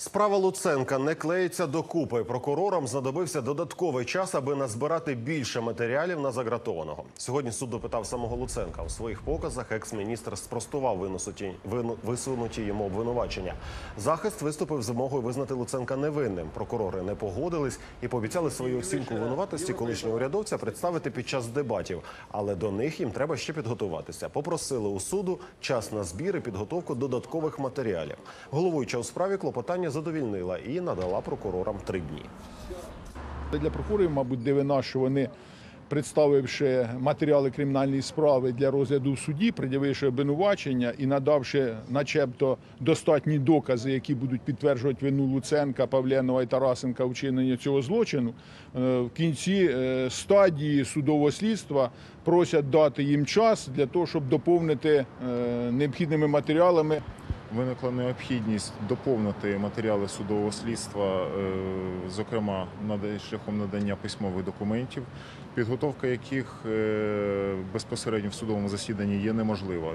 Справа Луценка не клеїться докупи. Прокурорам знадобився додатковий час, аби назбирати більше матеріалів на загратованого. Сьогодні суд допитав самого Луценка. У своїх показах екс-міністр спростував винесуті, вину- висунуті йому обвинувачення. Захист виступив з вимогою визнати Луценка невинним. Прокурори не погодились і пообіцяли свою оцінку винуватості колишнього урядовця представити під час дебатів. Але до них їм треба ще підготуватися. Попросили у суду час на збір і підготовку додаткових матеріалів. Головуюча у справі клопотання задовільнила і надала прокурорам три дні. Для прокурорів, мабуть, дивина, що вони, представивши матеріали кримінальної справи для розгляду в суді, пред'явивши обвинувачення і надавши, начебто, достатні докази, які будуть підтверджувати вину Луценка, Павленова і Тарасенка у вчиненні цього злочину, е, в кінці е, стадії судового слідства просять дати їм час для того, щоб доповнити е, необхідними матеріалами Виникла необхідність доповнити матеріали судового слідства, е, зокрема шляхом надання письмових документів, підготовка яких е, безпосередньо в судовому засіданні є неможлива.